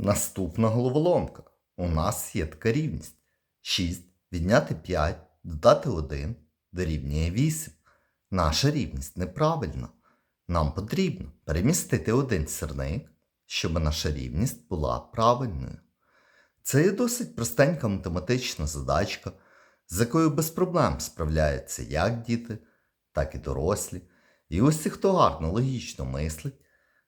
Наступна головоломка. У нас є така рівність. 6 відняти 5, додати 1 дорівнює 8. Наша рівність неправильна. Нам потрібно перемістити один сірник, щоб наша рівність була правильною. Це є досить простенька математична задачка, з якою без проблем справляються як діти, так і дорослі. І усі, хто гарно логічно мислить,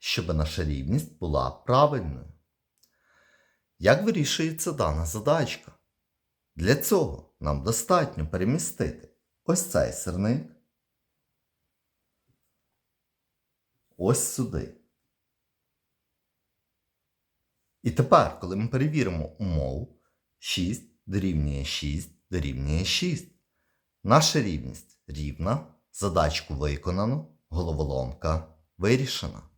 щоб наша рівність була правильною. Як вирішується дана задачка? Для цього нам достатньо перемістити ось цей сирник ось сюди. І тепер, коли ми перевіримо умову, 6 дорівнює 6 дорівнює 6. Наша рівність рівна, задачку виконано, головоломка вирішена.